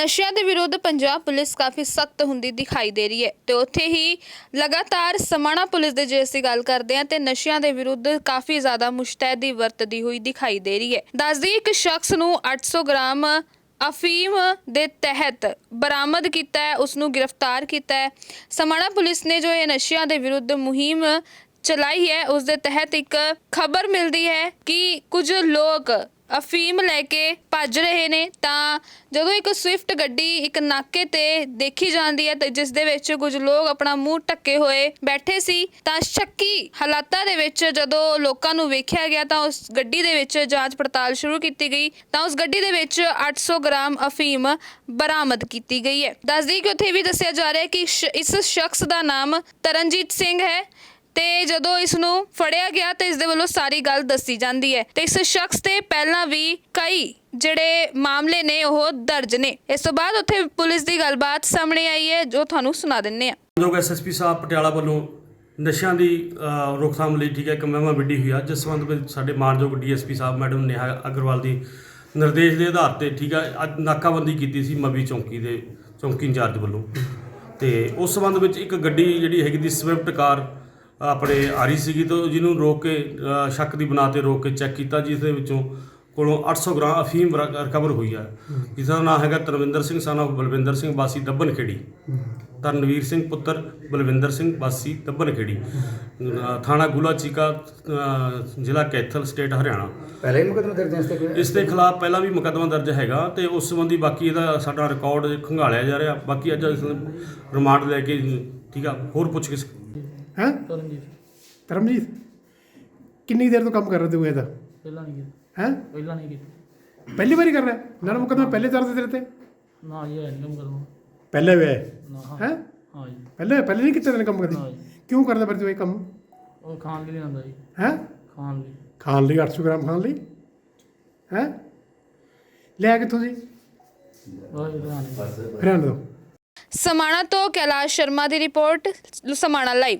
ਨਸ਼ਿਆਂ ਦੇ ਵਿਰੁੱਧ ਪੰਜਾਬ ਪੁਲਿਸ ਕਾਫੀ ਸਖਤ ਹੁੰਦੀ ਦਿਖਾਈ ਦੇ ਰਹੀ ਹੈ ਤੇ ਉੱਥੇ ਹੀ ਲਗਾਤਾਰ ਸਮਾਣਾ ਪੁਲਿਸ ਦੇ ਜੇ ਅਸੀਂ ਗੱਲ ਕਰਦੇ ਹਾਂ ਤੇ ਨਸ਼ਿਆਂ ਦੇ ਵਿਰੁੱਧ ਕਾਫੀ ਜ਼ਿਆਦਾ ਮੁਸ਼ਤੈਦੀ ਵਰਤਦੀ ਹੋਈ ਦਿਖਾਈ ਦੇ ਰਹੀ ਹੈ। ਦੱਸਦੀ ਇੱਕ ਸ਼ਖਸ ਨੂੰ 800 ਗ੍ਰਾਮ ਅਫੀਮ ਦੇ ਤਹਿਤ ਬਰਾਮਦ ਕੀਤਾ ਹੈ ਉਸ ਨੂੰ ਗ੍ਰਿਫਤਾਰ ਕੀਤਾ ਹੈ। ਸਮਾਣਾ ਪੁਲਿਸ ਨੇ ਜੋ ਇਹ ਨਸ਼ਿਆਂ ਦੇ ਵਿਰੁੱਧ ਮੁਹਿੰਮ ਚਲਾਈ ਹੈ ਉਸ ਦੇ ਤਹਿਤ ਇੱਕ ਖਬਰ ਮਿਲਦੀ ਹੈ ਕਿ ਕੁਝ ਲੋਕ ਅਫੀਮ ਲੈ ਕੇ ਭੱਜ ਰਹੇ ਨੇ, ਤਾਂ ਜਦੋਂ ਇੱਕ ਸਵਿਫਟ ਗੱਡੀ ਇੱਕ ਨਾਕੇ ਤੇ ਦੇਖੀ ਜਾਂਦੀ ਹੈ ਤੇ ਜਿਸ ਦੇ ਵਿੱਚ ਕੁਝ ਲੋਕ ਆਪਣਾ ਮੂੰਹ ਢੱਕੇ ਹੋਏ ਬੈਠੇ ਸੀ, ਤਾਂ ਸ਼ੱਕੀ ਹਾਲਾਤਾਂ ਦੇ ਵਿੱਚ ਜਦੋਂ ਲੋਕਾਂ ਨੂੰ ਵੇਖਿਆ ਗਿਆ ਤਾਂ ਉਸ ਗੱਡੀ ਦੇ ਵਿੱਚ ਜਾਂਚ ਪੜਤਾਲ ਸ਼ੁਰੂ ਕੀਤੀ ਗਈ, ਤਾਂ ਉਸ ਗੱਡੀ ਦੇ ਵਿੱਚ 800 ਗ੍ਰਾਮ ਅਫੀਮ ਬਰਾਮਦ ਕੀਤੀ ਗਈ ਹੈ। ਦੱਸਦੀ ਕਿ ਉੱਥੇ ਵੀ ਦੱਸਿਆ ਜਾ ਰਿਹਾ ਹੈ ਕਿ ਸ਼- ਇਸ ਸ਼ਖਸ ਦਾ ਨਾਮ ਤਰਨਜੀਤ ਸਿੰਘ ਹੈ। ਤੇ ਜਦੋਂ ਇਸ ਨੂੰ ਫੜਿਆ ਗਿਆ ਤੇ ਇਸ ਦੇ ਵੱਲੋਂ ਸਾਰੀ ਗੱਲ ਦੱਸੀ ਜਾਂਦੀ ਹੈ। ਤੇ ਇਸ ਸ਼ਖਸ ਤੇ ਪਹਿਲਾਂ ਵੀ ਕਈ ਜਿਹੜੇ ਮਾਮਲੇ ਨੇ ਉਹ ਦਰਜ ਨੇ। ਇਸ ਤੋਂ ਬਾਅਦ ਉੱਥੇ ਪੁਲਿਸ ਦੀ ਗੱਲਬਾਤ ਸਾਹਮਣੇ ਆਈ ਹੈ, ਜੋ ਤੁਹਾਨੂੰ ਸੁਣਾ ਦਿੰਨੇ ਆ ਜੋ ਐਸਐਸਪੀ ਸਾਹਿਬ ਪਟਿਆਲਾ ਵੱਲੋਂ ਨਸ਼ਿਆਂ ਦੀ ਰੋਕਥਾਮ ਲਈ ਠੀਕ ਹੈ, ਇੱਕ ਮਹਿਮਾ ਵਿੱਢੀ ਹੋਈ ਆ। ਜਿਸ ਸੰਬੰਧ ਵਿੱਚ ਸਾਡੇ ਮਾਨਯੋਗ ਡੀਐਸਪੀ ਸਾਹਿਬ ਮੈਡਮ ਨੇਹਾ ਅਗਰਵਾਲ ਦੀ ਨਿਰਦੇਸ਼ ਦੇ ਆਧਾਰ ਤੇ ਠੀਕ ਹੈ, ਅੱਜ ਨਾਕਾਬੰਦੀ ਕੀਤੀ ਸੀ ਮੱਬੀ ਚੌਂਕੀ ਦੇ, ਚੌਂਕੀ ਇੰਚਾਰਜ ਵੱਲੋਂ। ਤੇ ਉਸ ਸੰਬੰਧ ਵਿੱਚ ਇੱਕ ਗੱਡੀ ਜਿਹੜੀ ਹੈਗੀ ਦੀ ਸਵਿਫਟ ਕਾਰ ਆਪਣੇ ਆ ਰਹੀ ਸੀਗੀ ਤਾਂ ਜਿਹਨੂੰ ਰੋਕ ਕੇ ਅ, ਸ਼ੱਕ ਦੀ ਬਣਾ ਤੇ ਰੋਕ ਕੇ ਚੈੱਕ ਕੀਤਾ ਜਿਸ ਦੇ ਵਿੱਚੋਂ ਕੋਲੋਂ 800 ਗ੍ਰਾਮ ਅਫੀਮ ਰਿਕਵਰ ਹੋਈ ਆ। ਜਿਸ ਦਾ ਨਾਮ ਹੈਗਾ ਤਰਵਿੰਦਰ ਸਿੰਘ son of ਬਲਵਿੰਦਰ ਸਿੰਘ ਵਾਸੀ ਦੱਬਨ ਖੇੜੀ ਤਰਨਵੀਰ ਸਿੰਘ ਪੁੱਤਰ ਬਲਵਿੰਦਰ ਸਿੰਘ ਵਾਸੀ ਦੱਬਨ ਖੇੜੀ ਅ, ਥਾਣਾ ਗੁਲਾ ਚੀਕਾ ਅ, ਜ਼ਿਲ੍ਹਾ ਕੈਥਲ ਸਟੇਟ ਹਰਿਆਣਾ। ਪਹਿਲੇ ਹੀ ਮੁਕਦਮਾ ਦਰਜ ਹੈ ਇਸ ਤੇ ਕੋਈ? ਇਸ ਦੇ ਖਿਲਾਫ ਪਹਿਲਾਂ ਵੀ ਮੁਕੱਦਮਾ ਦਰਜ ਹੈਗਾ ਤੇ ਉਸ ਸੰਬੰਧੀ ਬਾਕੀ ਇਹਦਾ ਸਾਡਾ ਰਿਕਾਰਡ ਖੰਗਾਲਿਆ ਜਾ ਰਿਹਾ। ਬਾਕੀ ਅੱਜ ਰਿਮਾਂਡ ਲੈ ਕੇ ਠੀਕ ਆ ਹੋਰ ਪੁੱਛ ਗਿੱਛ ਹੈਂ? ਤਰਨਜੀਤ। ਧਰਮਜੀਤ ਕਿੰਨੀ ਦੇਰ ਤੋਂ ਕੰਮ ਕਰ ਰਹੇ ਹੋ ਇਹਦਾ ਪਹਿਲਾਂ ਨਹੀਂ ਕੀਤਾ। ਹੈਂ? ਪਹਿਲਾਂ ਨਹੀਂ ਕੀਤਾ। ਪਹਿਲੀ ਵਾਰੀ ਕਰ ਰਿਹਾ? ਨਾ ਮੁਕਦਮਾ ਪਹਿਲੇ ਦਰਜ ਤੇਰੇ ਤੇ? ਨਾ ਜੀ ਹੈ ਨਹੀਂ ਕੰਮ ਕਰਨਾ ਪਹਿਲੇ ਵੇ ਨਾ ਹਾਂ। ਹੈ? ਹਾਂ ਜੀ। ਪਹਿਲੇ ਪਹਿਲੇ ਨਹੀਂ ਕੀਤਾ ਤੈਨੂੰ ਕੰਮ ਨਾ ਕਦੀ ਜੀ। ਕਿਉਂ ਕਰਦਾ ਫਿਰ ਤੂੰ ਇਹ ਕੰਮ? ਉਹ ਖਾਣ ਲਈ ਆਉਂਦਾ ਜੀ। ਹੈ? ਖਾਣ ਲਈ। ਖਾਣ ਲਈ 800 ਗ੍ਰਾਮ ਖਾਣ ਲਈ? ਹੈ? ਲਿਆ ਕਿੱਥੋਂ ਸੀ ਉਹ ਨਹੀਂ ਹਰਿਆਣਾ ਤੋਂ। ਸਮਾਣਾ ਤੋਂ ਕੈਲਾਸ਼ ਸ਼ਰਮਾ ਦੀ ਰਿਪੋਰਟ ਸਮਾਣਾ ਲਾਈਵ।